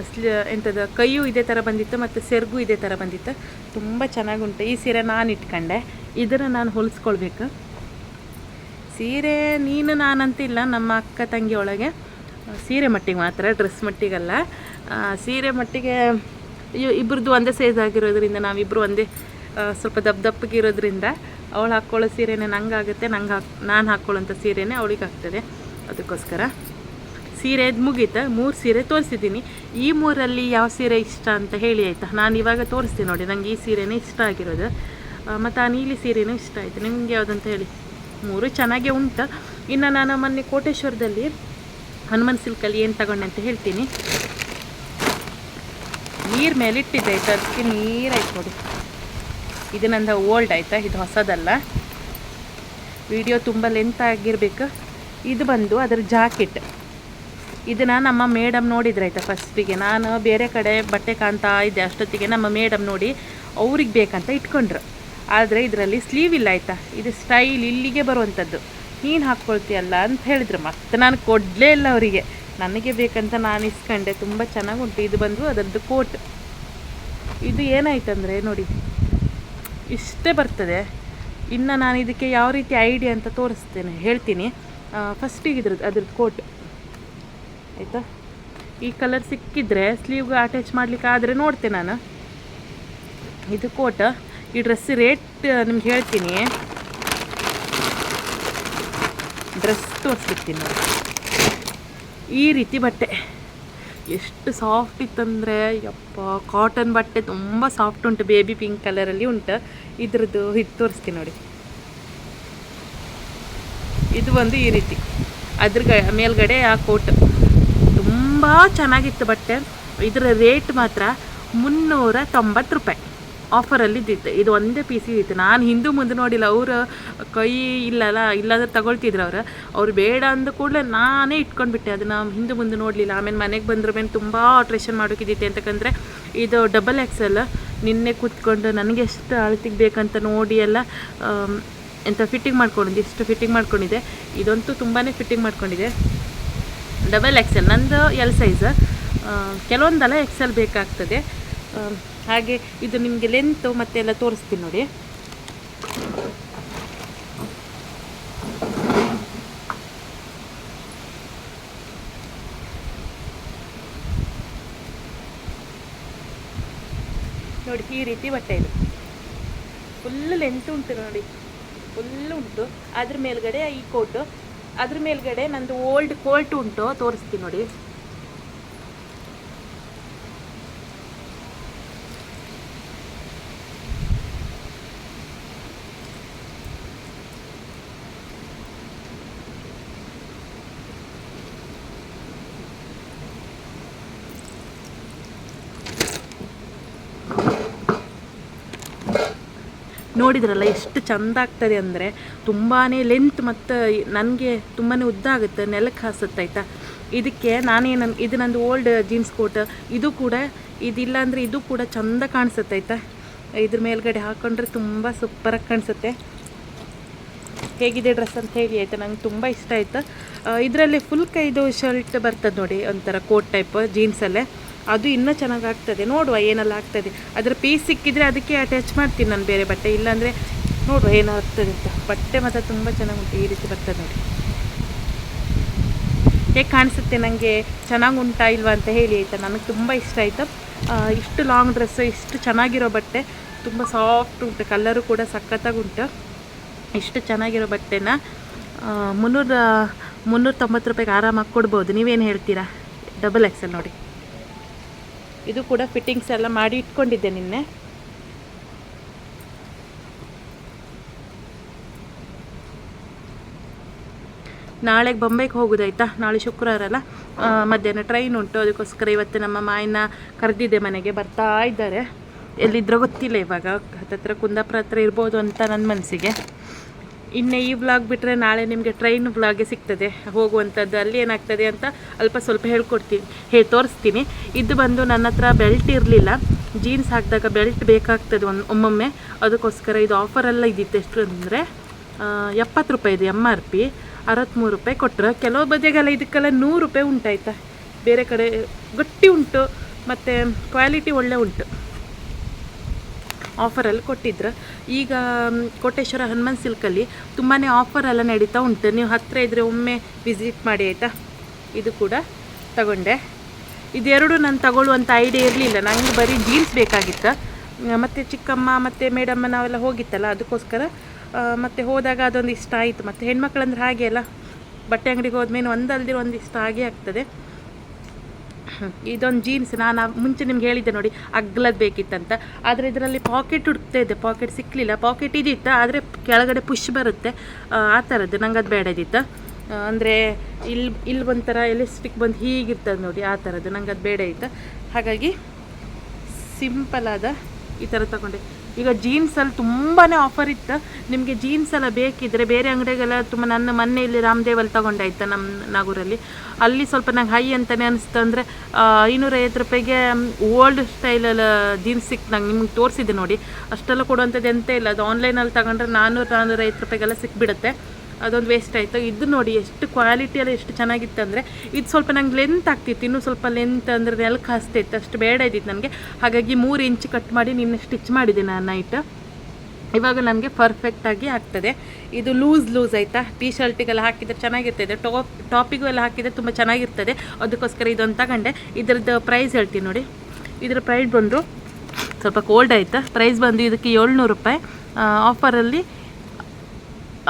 ಅಸ್ಲಿ ಎಂಥದ್ದು ಕೈಯೂ ಇದೇ ಥರ ಬಂದಿತ್ತು ಮತ್ತು ಸೆರಗು ಇದೇ ಥರ ಬಂದಿತ್ತು. ತುಂಬ ಚೆನ್ನಾಗುಂಟು. ಈ ಸೀರೆ ನಾನು ಇಟ್ಕೊಂಡೆ. ಇದನ್ನು ನಾನು ಹೊಲಿಸ್ಕೊಳ್ಬೇಕು. ಸೀರೆ ನೀನು ನಾನಂತಿಲ್ಲ, ನಮ್ಮ ಅಕ್ಕ ತಂಗಿ ಒಳಗೆ. ಸೀರೆ ಮಟ್ಟಿಗೆ ಮಾತ್ರ, ಡ್ರೆಸ್ ಮಟ್ಟಿಗಲ್ಲ. ಸೀರೆ ಮಟ್ಟಿಗೆ ಇಬ್ಬರದ್ದು ಒಂದೇ ಸೈಜ್ ಆಗಿರೋದ್ರಿಂದ ನಾವಿಬ್ಬರು ಒಂದೇ ಸ್ವಲ್ಪ ದಪ್ಪ ದಪ್ಪಗಿರೋದ್ರಿಂದ ಅವಳು ಹಾಕ್ಕೊಳ್ಳೋ ಸೀರೆನೇ ನಂಗೆ ಆಗುತ್ತೆ ನಂಗೆ ಹಾಕ್, ನಾನು ಹಾಕ್ಕೊಳ್ಳೋಂಥ ಸೀರೆನೇ ಅವಳಿಗೆ ಆಗ್ತದೆ. ಅದಕ್ಕೋಸ್ಕರ ಸೀರೆ ಮುಗೀತ. ಮೂರು ಸೀರೆ ತೋರಿಸಿದ್ದೀನಿ. ಈ ಮೂರಲ್ಲಿ ಯಾವ ಸೀರೆ ಇಷ್ಟ ಅಂತ ಹೇಳಿ ಆಯಿತಾ? ನಾನು ಇವಾಗ ತೋರಿಸ್ತೀನಿ ನೋಡಿ. ನನಗೆ ಈ ಸೀರೆನೇ ಇಷ್ಟ ಆಗಿರೋದು. ಮತ್ತು ಆ ನೀಲಿ ಸೀರೆನೂ ಇಷ್ಟ ಆಯಿತು. ನಿಮ್ಗೆ ಯಾವುದಂತ ಹೇಳಿ? ಮೂರು ಚೆನ್ನಾಗೇ ಉಂಟು. ಇನ್ನು ನಾನು ಮೊನ್ನೆ ಕೋಟೇಶ್ವರದಲ್ಲಿ ಹನುಮನ್ ಸಿಲ್ಕಲ್ಲಿ ಏನು ತಗೊಂಡೆ ಅಂತ ಹೇಳ್ತೀನಿ. ನೀರು ಮೇಲೆ ಇಟ್ಟಿದ್ದೆ ಆಯ್ತಾ? ಅದಕ್ಕೆ ನೀರಾಯ್ತು ನೋಡಿ. ಇದು ನಂದು ಓಲ್ಡ್ ಆಯಿತಾ? ಇದು ಹೊಸದಲ್ಲ. ವಿಡಿಯೋ ತುಂಬ ಲೆಂತ್ ಆಗಿರಬೇಕು. ಇದು ಬಂದು ಅದರ ಜಾಕೆಟ್. ಇದನ್ನು ನಮ್ಮ ಮೇಡಮ್ ನೋಡಿದ್ರೆ ಆಯಿತಾ ಫಸ್ಟಿಗೆ ನಾನು ಬೇರೆ ಕಡೆ ಬಟ್ಟೆ ಕಾಣ್ತಾ ಇದ್ದೆ ಅಷ್ಟೊತ್ತಿಗೆ ನಮ್ಮ ಮೇಡಮ್ ನೋಡಿ ಅವ್ರಿಗೆ ಬೇಕಂತ ಇಟ್ಕೊಂಡ್ರು. ಆದರೆ ಇದರಲ್ಲಿ ಸ್ಲೀವ್ ಇಲ್ಲ ಆಯಿತಾ. ಇದು ಸ್ಟೈಲ್ ಇಲ್ಲಿಗೆ ಬರುವಂಥದ್ದು ನೀನು ಹಾಕ್ಕೊಳ್ತೀಯಲ್ಲ ಅಂತ ಹೇಳಿದ್ರು. ಮತ್ತೆ ನಾನು ಕೊಡಲೇ ಇಲ್ಲ ಅವರಿಗೆ. ನನಗೆ ಬೇಕಂತ ನಾನು ಇಸ್ಕೊಂಡೆ. ತುಂಬ ಚೆನ್ನಾಗುಂಟು. ಇದು ಬಂದು ಅದರದ್ದು ಕೋಟ್ ಇದು ಏನಾಯ್ತಂದರೆ ನೋಡಿ, ಇಷ್ಟೇ ಬರ್ತದೆ. ಇನ್ನು ನಾನು ಇದಕ್ಕೆ ಯಾವ ರೀತಿ ಐಡಿಯಾ ಅಂತ ತೋರಿಸ್ತೇನೆ. ಹೇಳ್ತೀನಿ. ಫಸ್ಟಿಗೆ ಇದ್ರದ್ದು, ಅದ್ರದ್ದು ಕೋಟ್ ಆಯಿತಾ? ಈ ಕಲರ್ ಸಿಕ್ಕಿದ್ರೆ ಸ್ಲೀವ್ಗೆ ಅಟ್ಯಾಚ್ ಮಾಡ್ಲಿಕ್ಕೆ ಆದರೆ ನೋಡ್ತೇನೆ ನಾನು. ಇದು ಕೋಟ್ ಈ ಡ್ರೆಸ್ ರೇಟ್ ನಿಮ್ಗೆ ಹೇಳ್ತೀನಿ. ಡ್ರೆಸ್ ತೋರಿಸ್ಬಿಡ್ತೀನಿ ಈ ರೀತಿ ಬಟ್ಟೆ. ಎಷ್ಟು ಸಾಫ್ಟ್ ಇತ್ತಂದರೆ, ಯಪ್ಪ ಕಾಟನ್ ಬಟ್ಟೆ ತುಂಬ ಸಾಫ್ಟ್ ಉಂಟು ಬೇಬಿ ಪಿಂಕ್ ಕಲರಲ್ಲಿ ಉಂಟು. ಇದ್ರದ್ದು ಇದು ತೋರಿಸ್ತೀನಿ ನೋಡಿ. ಇದು ಒಂದು ಈ ರೀತಿ. ಅದ್ರ ಮೇಲ್ಗಡೆ ಆ ಕೋಟ್ ತುಂಬ ಚೆನ್ನಾಗಿತ್ತು ಬಟ್ಟೆ. ಇದರ ರೇಟ್ ಮಾತ್ರ ಮುನ್ನೂರ ತೊಂಬತ್ತು ರೂಪಾಯಿ. ಆಫರಲ್ಲಿ ಇದ್ದಿತ್ತು. ಇದು ಒಂದೇ ಪೀಸ್ ಇತ್ತು ನಾನು ಹಿಂದೂ ಮುಂದೆ ನೋಡಿಲ್ಲ. ಅವರು ಕೈ ಇಲ್ಲಲ್ಲ, ಇಲ್ಲಾಂದ್ರೆ ತಗೊಳ್ತಿದ್ರು ಅವರು. ಅವ್ರು ಬೇಡ ಅಂದ ಕೂಡಲೇ ನಾನೇ ಇಟ್ಕೊಂಡ್ಬಿಟ್ಟೆ. ಅದನ್ನು ಹಿಂದೆ ಮುಂದೆ ನೋಡಲಿಲ್ಲ. ಆಮೇಲೆ ಮನೆಗೆ ಬಂದ್ರ ಮೇಲೆ ತುಂಬ ಆಲ್ಟ್ರೇಷನ್ ಮಾಡೋಕ್ಕಿದ್ದಿತ್ತು ಅಂತಕ್ಕಂದರೆ ಇದು ಡಬಲ್ ಎಕ್ಸೆಲ್ ನಿನ್ನೆ ಕೂತ್ಕೊಂಡು ನನಗೆ ಎಷ್ಟು ಅಳತಿಗೆ ಬೇಕಂತ ನೋಡಿ ಎಲ್ಲ ಎಂಥ ಫಿಟ್ಟಿಂಗ್ ಮಾಡ್ಕೊಂಡಿದ್ದೆ. ಇಷ್ಟು ಫಿಟ್ಟಿಂಗ್ ಮಾಡ್ಕೊಂಡಿದ್ದೆ. ಇದಂತೂ ತುಂಬಾ ಫಿಟ್ಟಿಂಗ್ ಮಾಡ್ಕೊಂಡಿದೆ. ಡಬಲ್ ಎಕ್ಸೆಲ್ ನಂದು ಎಲ್ ಸೈಜ್ ಕೆಲವೊಂದೆಲ್ಲ ಎಕ್ಸೆಲ್ ಬೇಕಾಗ್ತದೆ. ಹಾಗೆ ಇದು ನಿಮಗೆ ಲೆಂತು ಮತ್ತೆ ಎಲ್ಲ ತೋರಿಸ್ತೀನಿ ನೋಡಿ. ನೋಡಿ ಈ ರೀತಿ ಬಟ್ಟೆ ಇದು. ಫುಲ್ ಲೆಂತ್ ಉಂಟು ನೋಡಿ. ಫುಲ್ ಉಂಟು. ಅದ್ರ ಮೇಲ್ಗಡೆ ಈ ಕೋಟು ಅದ್ರ ಮೇಲ್ಗಡೆ ನಂದು ಓಲ್ಡ್ ಕೋಲ್ಟ್ ಉಂಟು ತೋರಿಸ್ತೀನಿ ನೋಡಿ. ನೋಡಿದ್ರಲ್ಲ ಎಷ್ಟು ಚಂದ ಆಗ್ತದೆ ಅಂದರೆ ತುಂಬಾ ಲೆಂತ್ ಮತ್ತು ನನಗೆ ತುಂಬಾ ಉದ್ದ ಆಗುತ್ತೆ ನೆಲಕ್ಕೆ ಹಾಸುತ್ತೆ, ಆಯಿತಾ? ಇದಕ್ಕೆ ನಾನೇನು ಇದು ನಂದು ಓಲ್ಡ್ ಜೀನ್ಸ್ ಕೋಟ್ ಇದು ಕೂಡ, ಇದಿಲ್ಲ ಅಂದರೆ ಇದು ಕೂಡ ಚಂದ ಕಾಣಿಸುತ್ತೆ, ಆಯಿತಾ? ಇದ್ರ ಮೇಲ್ಗಡೆ ಹಾಕ್ಕೊಂಡ್ರೆ ತುಂಬ ಸೂಪರಾಗಿ ಕಾಣಿಸುತ್ತೆ. ಹೇಗಿದೆ ಡ್ರೆಸ್ ಅಂತ ಹೇಳಿ, ಆಯಿತಾ? ನಂಗೆ ತುಂಬ ಇಷ್ಟ ಆಯಿತು. ಇದರಲ್ಲಿ ಫುಲ್ ಕೈದು ಶರ್ಟ್ ಬರ್ತದೆ ನೋಡಿ, ಒಂಥರ ಕೋಟ್ ಟೈಪ್ ಜೀನ್ಸಲ್ಲೇ ಅದು ಇನ್ನೂ ಚೆನ್ನಾಗಿ ಆಗ್ತದೆ ನೋಡುವ ಏನೆಲ್ಲ ಆಗ್ತದೆ. ಅದರ ಪೀಸ್ ಸಿಕ್ಕಿದರೆ ಅದಕ್ಕೆ ಅಟ್ಯಾಚ್ ಮಾಡ್ತೀನಿ ನಾನು ಬೇರೆ ಬಟ್ಟೆ. ಇಲ್ಲಾಂದರೆ ನೋಡುವ ಏನಾಗ್ತದೆ ಅಂತ. ಬಟ್ಟೆ ಮಾತ್ರ ತುಂಬ ಚೆನ್ನಾಗುಂಟು, ಈ ರೀತಿ ಬರ್ತದೆ ನೋಡಿ. ಹೇಗೆ ಕಾಣಿಸುತ್ತೆ ನನಗೆ ಚೆನ್ನಾಗಿ ಉಂಟಾ ಇಲ್ವಾ ಅಂತ ಹೇಳಿ ಆಯಿತಾ? ನನಗೆ ತುಂಬ ಇಷ್ಟ ಆಯಿತು. ಇಷ್ಟು ಲಾಂಗ್ ಡ್ರೆಸ್ಸು ಇಷ್ಟು ಚೆನ್ನಾಗಿರೋ ಬಟ್ಟೆ, ತುಂಬ ಸಾಫ್ಟ್ ಉಂಟು. ಕಲ್ಲರು ಕೂಡ ಸಖತ್ತಾಗಿ ಉಂಟು ಇಷ್ಟು ಚೆನ್ನಾಗಿರೋ ಬಟ್ಟೆನ ಮುನ್ನೂರ ಮುನ್ನೂರ ತೊಂಬತ್ತು ರೂಪಾಯಿಗೆ ಆರಾಮಾಗಿ ಕೊಡ್ಬೋದು. ನೀವೇನು ಹೇಳ್ತೀರಾ? ಡಬಲ್ ಎಕ್ಸೆಲ್ ನೋಡಿ. ಇದು ಕೂಡ ಫಿಟ್ಟಿಂಗ್ಸ್ ಎಲ್ಲ ಮಾಡಿ ಇಟ್ಕೊಂಡಿದ್ದೆ ನಿನ್ನೆ. ನಾಳೆಗೆ ಬೊಂಬೆಗೆ ಹೋಗೋದಾಯ್ತಾ? ನಾಳೆ ಶುಕ್ರವಾರ ಅಲ್ಲ? ಮಧ್ಯಾಹ್ನ ಟ್ರೈನ್ ಉಂಟು. ಅದಕ್ಕೋಸ್ಕರ ಇವತ್ತು ನಮ್ಮ ಮಾಯನ್ನ ಕರೆದಿದ್ದೆ ಮನೆಗೆ. ಬರ್ತಾ ಇದ್ದಾರೆ. ಎಲ್ಲಿದ್ರೋ ಗೊತ್ತಿಲ್ಲ ಇವಾಗ. ಹತ್ತತ್ರ ಕುಂದಾಪುರ ಹತ್ರ ಇರ್ಬೋದು ಅಂತ ನನ್ನ ಮನಸ್ಸಿಗೆ ಇನ್ನು ಈ ವ್ಲಾಗ್ ಬಿಟ್ಟರೆ ನಾಳೆ ನಿಮಗೆ ಟ್ರೈನ್ ವ್ಲಾಗೆ ಸಿಗ್ತದೆ. ಹೋಗುವಂಥದ್ದು ಅಲ್ಲಿ ಏನಾಗ್ತದೆ ಅಂತ ಅಲ್ಪ ಸ್ವಲ್ಪ ಹೇಳ್ಕೊಡ್ತೀನಿ. ಹೇ, ತೋರಿಸ್ತೀನಿ. ಇದು ಬಂದು ನನ್ನ ಹತ್ರ ಬೆಲ್ಟ್ ಇರಲಿಲ್ಲ. ಜೀನ್ಸ್ ಹಾಕಿದಾಗ ಬೆಲ್ಟ್ ಬೇಕಾಗ್ತದೆ ಒಂದು ಒಮ್ಮೊಮ್ಮೆ. ಅದಕ್ಕೋಸ್ಕರ ಇದು ಆಫರೆಲ್ಲ ಇದ್ದಿತ್ತು ಎಷ್ಟು ಅಂದರೆ ಎಪ್ಪತ್ತು ರೂಪಾಯಿ ಇದೆ ಎಂ ಆರ್ ಪಿ ಅರವತ್ತ್ಮೂರು ರೂಪಾಯಿ ಕೊಟ್ಟರು. ಕೆಲವು ಬದಿಗೆಲ್ಲ ಇದಕ್ಕೆಲ್ಲ ನೂರು ರೂಪಾಯಿ ಉಂಟಾಯ್ತಾ. ಬೇರೆ ಕಡೆ ಗಟ್ಟಿ ಉಂಟು. ಮತ್ತು ಕ್ವಾಲಿಟಿ ಒಳ್ಳೆ ಉಂಟು. ಆಫರಲ್ಲಿ ಕೊಟ್ಟಿದ್ರು. ಈಗ ಕೋಟೇಶ್ವರ ಹನುಮಾನ್ ಸಿಲ್ಕಲ್ಲಿ ತುಂಬಾ ಆಫರ್ ಎಲ್ಲ ನಡೀತಾ ಉಂಟು. ನೀವು ಹತ್ತಿರ ಇದ್ದರೆ ಒಮ್ಮೆ ವಿಸಿಟ್ ಮಾಡಿ, ಆಯಿತಾ? ಇದು ಕೂಡ ತಗೊಂಡೆ. ಇದೆರಡು ನಾನು ತಗೊಳ್ಳುವಂಥ ಐಡಿಯಾ ಇರಲಿಲ್ಲ. ನನಗೆ ಬರೀ ಜೀನ್ಸ್ ಬೇಕಾಗಿತ್ತು. ಮತ್ತು ಚಿಕ್ಕಮ್ಮ, ಮತ್ತು ಮೇಡಮ್ಮ ನಾವೆಲ್ಲ ಹೋಗಿತ್ತಲ್ಲ, ಅದಕ್ಕೋಸ್ಕರ ಮತ್ತು ಮತ್ತೆ ಹೋದಾಗ ಅದೊಂದು ಇಷ್ಟ ಆಯಿತು. ಮತ್ತು ಹೆಣ್ಮಕ್ಳಂದ್ರೆ ಹಾಗೆ ಅಲ್ಲ. ಬಟ್ಟೆ ಅಂಗಡಿಗೆ ಹೋದ್ಮೇಲೆ ಒಂದಲ್ದಿರೋ ಒಂದು ಇಷ್ಟ ಆಗೇ ಆಗ್ತದೆ. ಇದೊಂದು ಜೀನ್ಸ್ ನಾನು ಮುಂಚೆ ನಿಮ್ಗೆ ಹೇಳಿದ್ದೆ ನೋಡಿ ಅಗ್ಲದ್ದು ಬೇಕಿತ್ತಂತ. ಆದರೆ ಇದರಲ್ಲಿ ಪಾಕೆಟ್ ಹುಡುಕ್ತಾ ಇದ್ದೆ ಪಾಕೆಟ್ ಸಿಕ್ಕಲಿಲ್ಲ ಪಾಕೆಟ್ ಇದಿತ್ತು ಆದರೆ ಕೆಳಗಡೆ ಪುಷ್ ಬರುತ್ತೆ. ಆ, ಥರದ್ದು ನಂಗೆ ಅದು ಬೇಡದಿತ್ತು ಅಂದರೆ ಇಲ್ಲಿ ಇಲ್ಲಿ ಒಂಥರ ಎಲೆಸ್ಟಿಕ್ ಬಂದು ಹೀಗಿರ್ತದೆ ನೋಡಿ ಆ ಥರದ್ದು ನಂಗೆ ಅದು ಬೇಡ ಇತ್ತು. ಹಾಗಾಗಿ ಸಿಂಪಲ್ ಆದ ಈ ಥರ ತಗೊಂಡೆ. ಈಗ ಜೀನ್ಸಲ್ಲಿ ತುಂಬಾ ಆಫರ್ ಇತ್ತು. ನಿಮಗೆ ಜೀನ್ಸ್ ಎಲ್ಲ ಬೇಕಿದ್ರೆ ಬೇರೆ ಅಂಗಡಿಗೆಲ್ಲ ತುಂಬ ನನ್ನ ಮೊನ್ನೆ ಇಲ್ಲಿ ರಾಮದೇವಲ್ಲಿ ತೊಗೊಂಡಾಯ್ತು ನಮ್ಮ ನಾಗೂರಲ್ಲಿ. ಅಲ್ಲಿ ಸ್ವಲ್ಪ ನಂಗೆ ಹೈ ಅಂತಲೇ ಅನಿಸ್ತು ಅಂದರೆ ಐನೂರೈವತ್ತು ರೂಪಾಯಿಗೆ ಓಲ್ಡ್ ಸ್ಟೈಲಲ್ಲಿ ಜೀನ್ಸ್ ಸಿಕ್ತು ನಂಗೆ ನಿಮ್ಗೆ ತೋರಿಸಿದ್ದೆ ನೋಡಿ. ಅಷ್ಟೆಲ್ಲ ಕೊಡುವಂಥದ್ದು ಎಂತ ಇಲ್ಲ. ಅದು ಆನ್ಲೈನಲ್ಲಿ ತಗೊಂಡ್ರೆ ನಾನ್ನೂರು ನಾನ್ನೂರೈವತ್ತು ರೂಪಾಯಿಗೆಲ್ಲ ಸಿಕ್ಬಿಡುತ್ತೆ. ಅದೊಂದು ವೇಸ್ಟ್ ಆಯಿತು. ಇದು ನೋಡಿ ಎಷ್ಟು ಕ್ವಾಲಿಟಿ ಎಲ್ಲ ಎಷ್ಟು ಚೆನ್ನಾಗಿತ್ತು ಅಂದರೆ ಇದು ಸ್ವಲ್ಪ ನಂಗೆ ಲೆಂತ್ ಆಗ್ತಿತ್ತು. ಇನ್ನೂ ಸ್ವಲ್ಪ ಲೆಂತ್ ಅಂದರೆ ನೆಲಕ್ಕೆ ಹಾಸ್ತಿತ್ತು. ಅಷ್ಟು ಬೇಡ ಇದ್ದಿತ್ತು ನನಗೆ. ಹಾಗಾಗಿ ಮೂರು ಇಂಚ್ ಕಟ್ ಮಾಡಿ ನಿನ್ನೆ ಸ್ಟಿಚ್ ಮಾಡಿದೆ ನಾನು ನೈಟ್ ಇವಾಗ ನನಗೆ ಪರ್ಫೆಕ್ಟಾಗಿ ಆಗ್ತದೆ. ಇದು ಲೂಸ್ ಲೂಸ್ ಆಯಿತಾ? ಟೀ ಶರ್ಟಿಗೆಲ್ಲ ಹಾಕಿದರೆ ಚೆನ್ನಾಗಿರ್ತದೆ. ಟಾಪ್ ಟಾಪಿಗೂ ಎಲ್ಲ ಹಾಕಿದರೆ ತುಂಬ ಚೆನ್ನಾಗಿರ್ತದೆ. ಅದಕ್ಕೋಸ್ಕರ ಇದೊಂದು ತಗೊಂಡೆ. ಇದ್ರದ್ದು ಪ್ರೈಸ್ ಹೇಳ್ತೀನಿ ನೋಡಿ. ಇದರ ಪ್ರೈಸ್ ಬಂದರು ಸ್ವಲ್ಪ ಕೋಲ್ಡ್ ಆಯಿತಾ? ಪ್ರೈಸ್ ಬಂದು ಇದಕ್ಕೆ ಏಳ್ನೂರು ರೂಪಾಯಿ. ಆಫರಲ್ಲಿ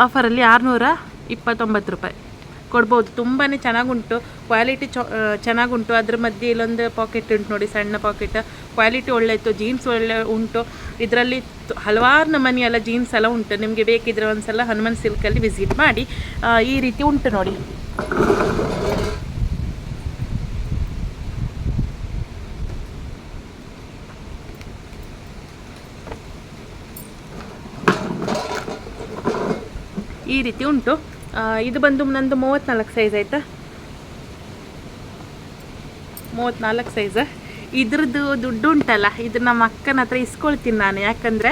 ಆಫರಲ್ಲಿ ಆರುನೂರ ಇಪ್ಪತ್ತೊಂಬತ್ತು ರೂಪಾಯಿ. ಕೊಡ್ಬೋದು. ತುಂಬಾ ಚೆನ್ನಾಗುಂಟು. ಕ್ವಾಲಿಟಿ ಚೊ ಚೆನ್ನಾಗುಂಟು. ಅದ್ರ ಮಧ್ಯೆ ಇಲ್ಲೊಂದು ಪಾಕೆಟ್ ಉಂಟು ನೋಡಿ, ಸಣ್ಣ ಪಾಕೆಟ್ ಕ್ವಾಲಿಟಿ ಒಳ್ಳೆ ಇತ್ತು ಜೀನ್ಸ್ ಒಳ್ಳೆ ಉಂಟು. ಇದರಲ್ಲಿ ಹಲವಾರು ನಮ್ಮನೆ ಎಲ್ಲ ಜೀನ್ಸ್ ಎಲ್ಲ ಉಂಟು. ನಿಮಗೆ ಬೇಕಿದ್ರೆ ಒಂದ್ಸಲ ಹನುಮಾನ್ ಸಿಲ್ಕಲ್ಲಿ ವಿಸಿಟ್ ಮಾಡಿ ಈ ರೀತಿ ಉಂಟು ನೋಡಿ. ರೀತಿ ಉಂಟು. ಇದು ಬಂದು ನಂದು ಮೂವತ್ತ್ನಾಲ್ಕು ಸೈಜ್ ಆಯಿತಾ? ಮೂವತ್ತ್ನಾಲ್ಕು ಸೈಜ್ ಇದ್ರದ್ದು ದುಡ್ಡು ಉಂಟಲ್ಲ, ಇದು ನಮ್ಮ ಅಕ್ಕನ ಹತ್ರ ಇಸ್ಕೊಳ್ತೀನಿ ನಾನು. ಯಾಕಂದರೆ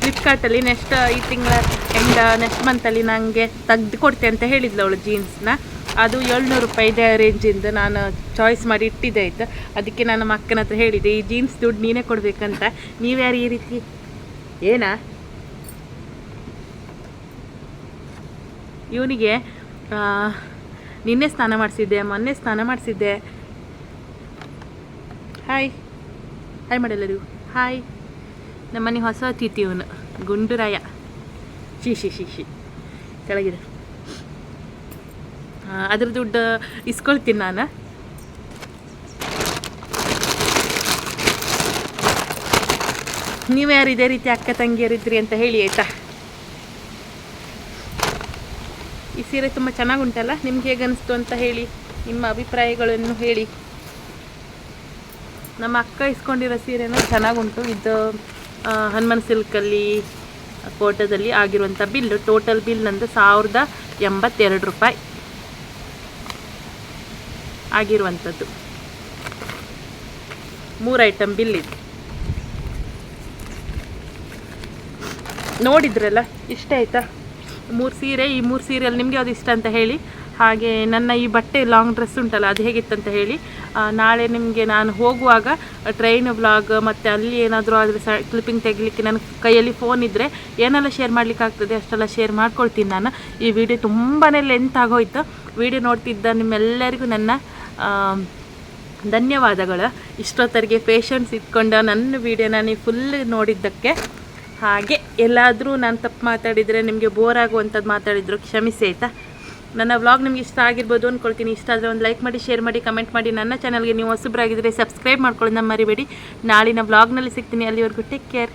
ಫ್ಲಿಪ್ಕಾರ್ಟಲ್ಲಿ ನೆಕ್ಸ್ಟ್ ಈ ತಿಂಗಳ ಎಂಡ್ ನೆಕ್ಸ್ಟ್ ಮಂತಲ್ಲಿ ನನಗೆ ತೆಗ್ದು ಕೊಡ್ತೆ ಅಂತ ಹೇಳಿದ್ಲು ಅವಳು ಜೀನ್ಸ್ನ ಅದು ಏಳ್ನೂರು ರೂಪಾಯಿದೆ ರೇಂಜಿಂದು ನಾನು ಚಾಯ್ಸ್ ಮಾಡಿ ಇಟ್ಟಿದ್ದೆ ಆಯಿತು. ಅದಕ್ಕೆ ನಾನು ನಮ್ಮ ಅಕ್ಕನ ಹತ್ರ ಹೇಳಿದೆ, ಈ ಜೀನ್ಸ್ ದುಡ್ಡು ನೀನೇ ಕೊಡಬೇಕಂತ. ನೀವ್ಯಾರು ಈ ರೀತಿ, ಏನಾ? ಇವನಿಗೆ ನಿನ್ನೆ ಸ್ನಾನ ಮಾಡಿಸಿದ್ದೆ, ಮೊನ್ನೆ ಸ್ನಾನ ಮಾಡಿಸಿದ್ದೆ. ಹಾಯ್ ಹಾಯ್ ಮಾಡಲ್ಲರಿಗೂ ಹಾಯ್ ನಮ್ಮನೆ ಹೊಸ ಅತಿಥಿ ಇವನು. ಗುಂಡುರಾಯ. ಶಿ ಶಿ ಶಿ ಶಿ. ಕೆಳಗಿದೆ ಅದ್ರ ದುಡ್ಡು ಇಸ್ಕೊಳ್ತೀನಿ ನಾನು. ನೀವು ಯಾರು ಇದೇ ರೀತಿ ಅಕ್ಕ ತಂಗಿಯರಿದ್ರಿ ಅಂತ ಹೇಳಿ ಆಯಿತಾ ಈ ಸೀರೆ ತುಂಬ ಚೆನ್ನಾಗುಂಟಲ್ಲ? ನಿಮ್ಗೆ ಹೇಗೆ ಅನಿಸ್ತು ಅಂತ ಹೇಳಿ, ನಿಮ್ಮ ಅಭಿಪ್ರಾಯಗಳನ್ನು ಹೇಳಿ. ನಮ್ಮ ಅಕ್ಕ ಇಸ್ಕೊಂಡಿರೋ ಸೀರೆನೂ ಚೆನ್ನಾಗುಂಟು. ಇದು ಹನುಮನ್ ಹನುಮಾನ್ ಸಿಲ್ಕಲ್ಲಿ ಕೋಟದಲ್ಲಿ ಆಗಿರುವಂಥ ಬಿಲ್ ಟೋಟಲ್ ಬಿಲ್ ನಂದು ಸಾವಿರದ ಎಂಬತ್ತೆರಡು ರೂಪಾಯಿ ಆಗಿರುವಂಥದ್ದು. ಮೂರು ಐಟಮ್ ಬಿಲ್ ಇದೆ. ನೋಡಿದ್ರಲ್ಲ, ಇಷ್ಟ ಆಯ್ತಾ? ಮೂರು ಸೀರೆ, ಈ ಮೂರು ಸೀರೆಯಲ್ಲಿ ನಿಮಗೆ ಯಾವುದು ಇಷ್ಟ ಅಂತ ಹೇಳಿ. ಹಾಗೆ ನನ್ನ ಈ ಬಟ್ಟೆ ಲಾಂಗ್ ಡ್ರೆಸ್ ಉಂಟಲ್ಲ, ಅದು ಹೇಗಿತ್ತಂತ ಹೇಳಿ. ನಾಳೆ ನಿಮಗೆ ನಾನು ಹೋಗುವಾಗ ಟ್ರೈನ್ ವ್ಲಾಗ್ ಮತ್ತು ಅಲ್ಲಿ ಏನಾದರೂ ಆದರೆ ಕ್ಲಿಪ್ಪಿಂಗ್ ತೆಗಿಲಿಕ್ಕೆ ನನ್ನ ಕೈಯಲ್ಲಿ ಫೋನ್ ಇದ್ದರೆ ಏನೆಲ್ಲ ಶೇರ್ ಮಾಡ್ಲಿಕ್ಕೆ ಆಗ್ತದೆ ಅಷ್ಟೆಲ್ಲ ಶೇರ್ ಮಾಡ್ಕೊಳ್ತೀನಿ ನಾನು. ಈ ವಿಡಿಯೋ ತುಂಬಾ ಲೆಂತ್ ಆಗೋಯ್ತು. ವಿಡಿಯೋ ನೋಡ್ತಿದ್ದ ನಿಮ್ಮೆಲ್ಲರಿಗೂ ನನ್ನ ಧನ್ಯವಾದಗಳು. ಇಷ್ಟೊತ್ತರಿಗೆ ಪೇಷನ್ಸ್ ಇಟ್ಕೊಂಡು ನನ್ನ ವೀಡಿಯೋನ ನೀವು ಫುಲ್ ನೋಡಿದ್ದಕ್ಕೆ ಹಾಗೆ ಎಲ್ಲಾದರೂ ನಾನು ತಪ್ಪು ಮಾತಾಡಿದರೆ ನಿಮಗೆ ಬೋರ್ ಆಗುವಂಥದ್ದು ಮಾತಾಡಿದ್ರು, ಕ್ಷಮಿಸಿ ಆಯಿತಾ? ನನ್ನ ವ್ಲಾಗ್ ನಿಮ್ಗೆ ಇಷ್ಟ ಆಗಿರ್ಬೋದು ಅಂದ್ಕೊಳ್ತೀನಿ ಇಷ್ಟ ಆದರೆ ಒಂದು ಲೈಕ್ ಮಾಡಿ ಶೇರ್ ಮಾಡಿ ಕಮೆಂಟ್ ಮಾಡಿ. ನನ್ನ ಚಾನಲ್ಗೆ ನೀವು ಹೊಸಬ್ರಾಗಿದ್ದರೆ ಸಬ್ಸ್ಕ್ರೈಬ್ ಮಾಡ್ಕೊಳ್ಳೋದನ್ನ ಮರಿಬೇಡಿ. ನಾಳಿನ ವ್ಲಾಗ್ನಲ್ಲಿ ಸಿಗ್ತೀನಿ. ಅಲ್ಲಿವರೆಗೂ ಟೇಕ್ ಕೇರ್